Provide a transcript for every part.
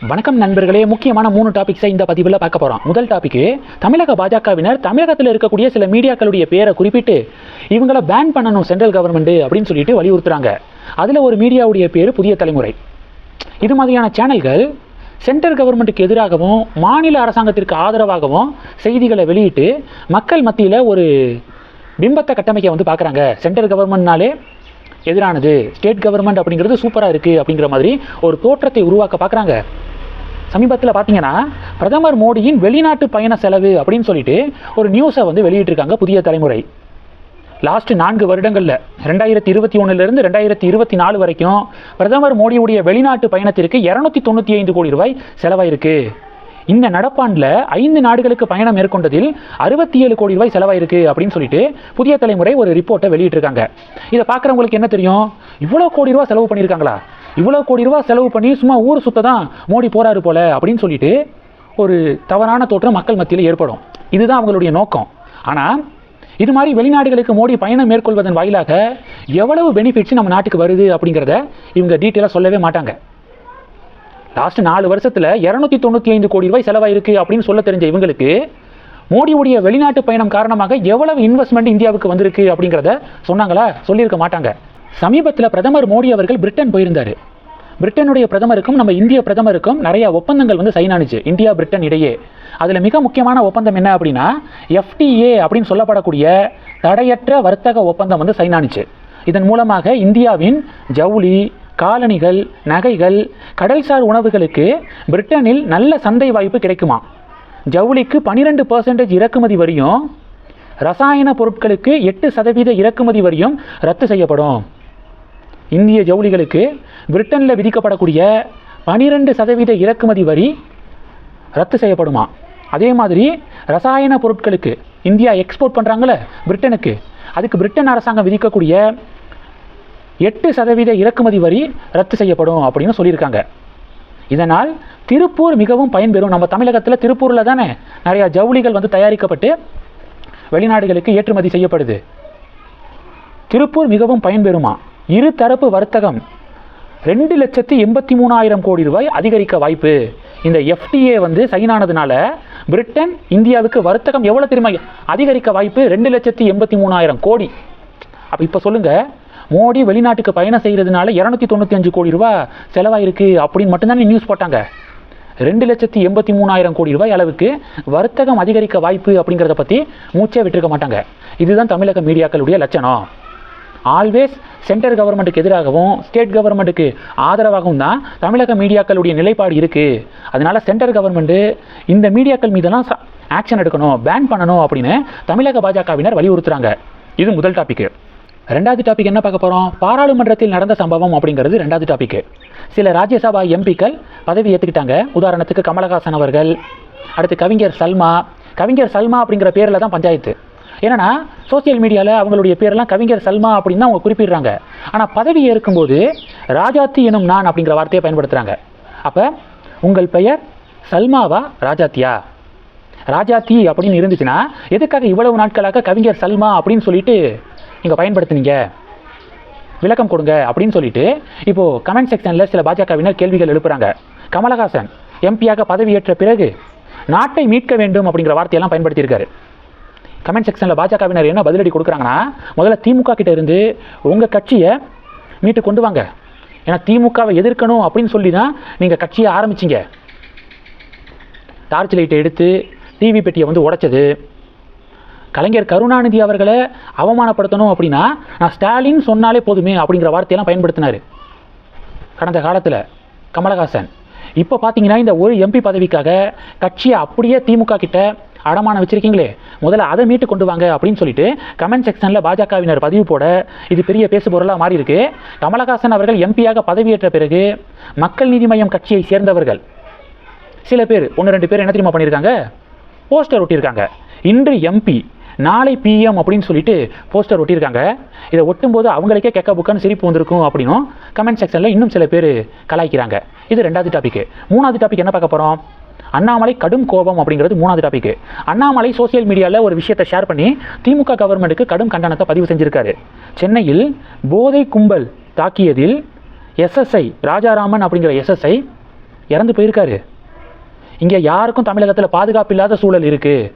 வணக்கம் நண்பர்களே முக்கியமான மூணு டாபிக்ஸை இந்த பதிவில் பார்க்க போகிறோம் முதல் டாபிக்கு தமிழக பாஜகவினர் தமிழகத்தில் இருக்கக்கூடிய சில மீடியாக்களுடைய பேரை குறிப்பிட்டு இவங்களை பேன் பண்ணணும் சென்ட்ரல் கவர்மெண்ட் அப்படின்னு சொல்லிட்டு வலியுறுத்துறாங்க. அதில் ஒரு மீடியாவுடைய பேர் புதிய தலைமுறை. இது மாதிரியான சேனல்கள் சென்ட்ரல் கவர்மெண்ட்டுக்கு எதிராகவும் மாநில அரசாங்கத்திற்கு ஆதரவாகவும் செய்திகளை வெளியிட்டு மக்கள் மத்தியில் ஒரு பிம்பத்தை கட்டமைக்க வந்து பார்க்குறாங்க. சென்ட்ரல் கவர்மெண்ட்னாலே எதிரானது. ஸ்டேட் கவர்மெண்ட் அப்படிங்கிறது சூப்பராக இருக்குது அப்படிங்கிற மாதிரி ஒரு தோற்றத்தை உருவாக்க பார்க்குறாங்க. சமீபத்தில் பார்த்தீங்கன்னா பிரதமர் மோடியின் வெளிநாட்டு பயண செலவு அப்படின்னு சொல்லிட்டு ஒரு நியூஸை வந்து வெளியிட்டிருக்காங்க புதிய தலைமுறை. லாஸ்ட் நான்கு வருடங்களில் ரெண்டாயிரத்தி இருபத்தி ஒன்றுலேருந்து ரெண்டாயிரத்தி இருபத்தி நாலு வரைக்கும் பிரதமர் மோடியுடைய வெளிநாட்டு பயணத்திற்கு இரநூத்தி தொண்ணூற்றி ஐந்து கோடி ரூபாய் செலவாயிருக்கு. இந்த நடப்பாண்டில் ஐந்து நாடுகளுக்கு பயணம் மேற்கொண்டதில் அறுபத்தி ஏழு கோடி ரூபாய் செலவாயிருக்கு அப்படின்னு சொல்லிட்டு புதிய தலைமுறை ஒரு ரிப்போர்ட்டை வெளியிட்டிருக்காங்க. இதை பார்க்குறவங்களுக்கு என்ன தெரியும்? இவ்வளோ கோடி ரூபா செலவு பண்ணியிருக்காங்களா? இவ்வளோ கோடி ரூபா செலவு பண்ணி சும்மா ஊர் சுத்த தான் மோடி போகிறாரு போல அப்படின்னு சொல்லிட்டு ஒரு தவறான தோற்றம் மக்கள் மத்தியில் ஏற்படும். இதுதான் அவங்களுடைய நோக்கம். ஆனால் இது மாதிரி வெளிநாடுகளுக்கு மோடி பயணம் மேற்கொள்வதன் வாயிலாக எவ்வளவு பெனிஃபிட்ஸ் நம்ம நாட்டுக்கு வருது அப்படிங்கிறத இவங்க டீட்டெயிலாக சொல்லவே மாட்டாங்க. லாஸ்ட் நாலு வருஷத்தில் இரநூத்தி தொண்ணூற்றி ஐந்து கோடி ரூபாய் செலவாயிருக்கு அப்படின்னு சொல்ல தெரிஞ்ச இவங்களுக்கு மோடியுடைய வெளிநாட்டு பயணம் காரணமாக எவ்வளவு இன்வெஸ்ட்மெண்ட் இந்தியாவுக்கு வந்திருக்கு அப்படிங்கிறத சொன்னாங்களா? சொல்லியிருக்க மாட்டாங்க. சமீபத்தில் பிரதமர் மோடி அவர்கள் பிரிட்டன் போயிருந்தார். பிரிட்டனுடைய பிரதமருக்கும் நம்ம இந்திய பிரதமருக்கும் நிறைய ஒப்பந்தங்கள் வந்து சைன் ஆனிச்சு. இந்தியா பிரிட்டன் இடையே. அதில் மிக முக்கியமான ஒப்பந்தம் என்ன அப்படின்னா எஃப்டிஏ அப்படின்னு சொல்லப்படக்கூடிய தடையற்ற வர்த்தக ஒப்பந்தம் வந்து சைன் ஆனுச்சு. இதன் மூலமாக இந்தியாவின் ஜவுளி காலணிகள் நகைகள் கடல்சார் உணவுகளுக்கு பிரிட்டனில் நல்ல சந்தை வாய்ப்பு கிடைக்குமா? ஜவுளிக்கு பனிரெண்டு பர்சன்டேஜ் இறக்குமதி வரியும் ரசாயன பொருட்களுக்கு எட்டு சதவீத இறக்குமதி வரியும் ரத்து செய்யப்படும். இந்திய ஜவுளிகளுக்கு பிரிட்டனில் விதிக்கப்படக்கூடிய பனிரெண்டு சதவீத இறக்குமதி வரி ரத்து செய்யப்படுமா? அதே மாதிரி ரசாயன பொருட்களுக்கு இந்தியா எக்ஸ்போர்ட் பண்ணுறாங்களே பிரிட்டனுக்கு அதுக்கு பிரிட்டன் அரசாங்கம் விதிக்கக்கூடிய எட்டு சதவீத இறக்குமதி வரி ரத்து செய்யப்படும் அப்படின்னு சொல்லியிருக்காங்க. இதனால் திருப்பூர் மிகவும் பயன்பெறும். நம்ம தமிழகத்தில் திருப்பூரில் தானே நிறையா ஜவுளிகள் வந்து தயாரிக்கப்பட்டு வெளிநாடுகளுக்கு ஏற்றுமதி செய்யப்படுது. திருப்பூர் மிகவும் பயன்பெறுமா? இரு தரப்பு வர்த்தகம் ரெண்டு லட்சத்தி எண்பத்தி மூணாயிரம் கோடி ரூபாய் அதிகரிக்க வாய்ப்பு. இந்த எஃப்டிஏ வந்து சைன் ஆனதுனால பிரிட்டன் இந்தியாவுக்கு வர்த்தகம் எவ்வளோ திரும்ப அதிகரிக்க வாய்ப்பு ரெண்டு லட்சத்தி எண்பத்தி மூணாயிரம் கோடி. அப்போ இப்போ சொல்லுங்கள் மோடி வெளிநாட்டுக்கு பயணம் செய்கிறதுனால இரநூத்தி தொண்ணூற்றி அஞ்சு கோடி ரூபாய் செலவாயிருக்கு அப்படின்னு மட்டும்தானே நியூஸ் போட்டாங்க. ரெண்டு லட்சத்தி எண்பத்தி மூணாயிரம் கோடி ரூபாய் அளவுக்கு வர்த்தகம் அதிகரிக்க வாய்ப்பு அப்படிங்கிறத பற்றி மூச்சே விட்டுருக்க மாட்டாங்க. இதுதான் தமிழக மீடியாக்களுடைய லட்சணம். ஆல்வேஸ் சென்ட்ரல் கவர்மெண்ட்டுக்கு எதிராகவும் ஸ்டேட் கவர்மெண்ட்டுக்கு ஆதரவாகவும் தான் தமிழக மீடியாக்களுடைய நிலைப்பாடு இருக்குது அதனால சென்ட்ரல் கவர்மெண்ட்டு இந்த மீடியாக்கள் மீதெல்லாம் ஆக்ஷன் எடுக்கணும் பேன் பண்ணணும் அப்படின்னு தமிழக பாஜகவினர் வலியுறுத்துகிறாங்க இது முதல் டாபிக் ரெண்டாவது டாபிக் என்ன பார்க்க போகிறோம் பாராளுமன்றத்தில் நடந்த சம்பவம் அப்படிங்கிறது ரெண்டாவது டாபிக் சில ராஜ்யசபா எம்பிக்கள் பதவி ஏற்றுக்கிட்டாங்க உதாரணத்துக்கு கமலஹாசன் அவர்கள் அடுத்து கவிஞர் சல்மா. கவிஞர் சல்மா அப்படிங்கிற பேரில் தான் பஞ்சாயத்து. ஏன்னா சோசியல் மீடியாவில் அவங்களுடைய பேரெல்லாம் கவிஞர் சல்மா அப்படின்னு தான் அவங்க குறிப்பிடுறாங்க. ஆனால் பதவி ஏற்கும்போது ராஜாத்தி எனும் நான் அப்படிங்கிற வார்த்தையை பயன்படுத்துகிறாங்க அப்போ உங்கள் பெயர் சல்மாவா ராஜாத்தியா? ராஜாத்தி அப்படின்னு இருந்துச்சுன்னா எதுக்காக இவ்வளவு நாட்களாக கவிஞர் சல்மா அப்படின்னு சொல்லிட்டு நீங்கள் பயன்படுத்துனீங்க விளக்கம் கொடுங்க அப்படின்னு சொல்லிட்டு இப்போது கமெண்ட் செக்ஷனில் சில பாஜகவினர் கேள்விகள் எழுப்புறாங்க. கமலஹாசன் எம்பியாக பதவியேற்ற பிறகு நாட்டை மீட்க வேண்டும் அப்படிங்கிற வார்த்தையெல்லாம் பயன்படுத்தியிருக்காரு. கமெண்ட் செக்ஷனில் பாஜகவினர் என்ன பதிலடி கொடுக்குறாங்கன்னா முதல்ல திமுக கிட்ட இருந்து உங்கள் கட்சியை மீட்டு கொண்டு வாங்க. ஏன்னா திமுகவை எதிர்க்கணும் அப்படின்னு சொல்லி தான் நீங்கள் கட்சியை ஆரம்பிச்சிங்க. டார்ச் லைட்டை எடுத்து டிவி பெட்டியை வந்து உடைச்சது. கலைஞர் கருணாநிதி அவர்களை அவமானப்படுத்தணும் அப்படின்னா நான் ஸ்டாலின் சொன்னாலே போதுமே அப்படிங்கிற வார்த்தையெல்லாம் பயன்படுத்தினார். கடந்த காலத்தில் கமலஹாசன். இப்போ பார்த்தீங்கன்னா இந்த ஒரு எம்பி பதவிக்காக கட்சியை அப்படியே திமுக கிட்ட அடமானம் வச்சுருக்கீங்களே முதல்ல அதை மீட்டு கொண்டு வாங்க அப்படின்னு சொல்லிட்டு கமெண்ட் செக்ஷனில் பாஜகவினர் பதிவு போட இது பெரிய பேசு பொருளாக மாறி இருக்கு கமலஹாசன் அவர்கள் எம்பியாக பதவியேற்ற பிறகு மக்கள் நீதி மய்யம் கட்சியை சேர்ந்தவர்கள். சில பேர் ஒன்று ரெண்டு பேர் என்ன தெரியுமா பண்ணியிருக்காங்க? போஸ்டர் ஒட்டியிருக்காங்க. இன்று எம்பி நாளை பிஎம் அப்படின்னு சொல்லிட்டு போஸ்டர் ஒட்டியிருக்காங்க. இதை ஒட்டும்போது அவங்களுக்கே கெக்க புக்கன்னு சிரிப்பு வந்திருக்கும் அப்படின்னும் கமெண்ட் செக்ஷனில் இன்னும் சில பேர் கலாய்க்கிறாங்க. இது ரெண்டாவது டாபிக் மூணாவது டாபிக் என்ன பார்க்க போகிறோம் அண்ணாமலை கடும் கோபம் அப்படிங்கிறது மூணாவது டாபிக் அண்ணாமலை சோசியல் மீடியாவில் ஒரு விஷயத்தை ஷேர் பண்ணி திமுக கவர்மெண்ட்டுக்கு கடும் கண்டனத்தை பதிவு செஞ்சிருக்காரு. சென்னையில் போதை கும்பல் தாக்கியதில் எஸ்எஸ்ஐ ராஜாராமன் அப்படிங்கிற எஸ்எஸ்ஐ இறந்து போயிருக்காரு. இங்கே யாருக்கும் தமிழகத்தில் பாதுகாப்பு இல்லாத சூழல் இருக்குது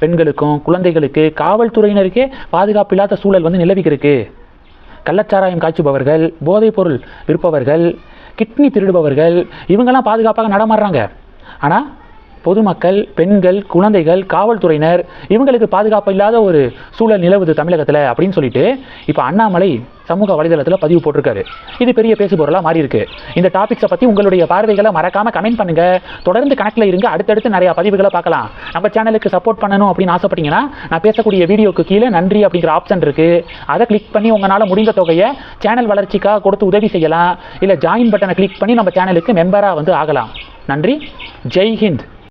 பெண்களுக்கும் குழந்தைகளுக்கு காவல்துறையினருக்கே பாதுகாப்பு இல்லாத சூழல் வந்து நிலவிக்கிருக்கு. கள்ளச்சாராயம் காய்ச்சுபவர்கள் போதைப்பொருள் விற்பவர்கள் கிட்னி திருடுபவர்கள் இவங்கெல்லாம் பாதுகாப்பாக நடமாடுறாங்க. ஆனால் பொதுமக்கள் பெண்கள் குழந்தைகள் காவல்துறையினர் இவங்களுக்கு பாதுகாப்பு இல்லாத ஒரு சூழல் நிலவுது தமிழகத்தில் அப்படின்னு சொல்லிட்டு இப்போ அண்ணாமலை சமூக வலைதளத்தில் பதிவு போட்டிருக்காரு. இது பெரிய பேசுபொருளாக மாறி இருக்கு இந்த டாபிக்ஸை பற்றி உங்களுடைய பார்வைகளை மறக்காம கமெண்ட் பண்ணுங்க. தொடர்ந்து கணக்கில் இருங்க. அடுத்தடுத்து நிறைய பதிவுகளை பார்க்கலாம். நம்ம சேனலுக்கு சப்போர்ட் பண்ணணும் அப்படின்னு ஆசைப்பட்டீங்கன்னா நான் பேசக்கூடிய வீடியோக்கு கீழே நன்றி அப்படிங்கிற ஆப்ஷன் இருக்கு. அதை கிளிக் பண்ணி உங்களால் முடிந்த தொகையை சேனல் வளர்ச்சிக்காக கொடுத்து உதவி செய்யலாம். இல்லை ஜாயின் பட்டனை கிளிக் பண்ணி நம்ம சேனலுக்கு மெம்பராக வந்து ஆகலாம். நன்றி. ஜெய் ஹிந்த்.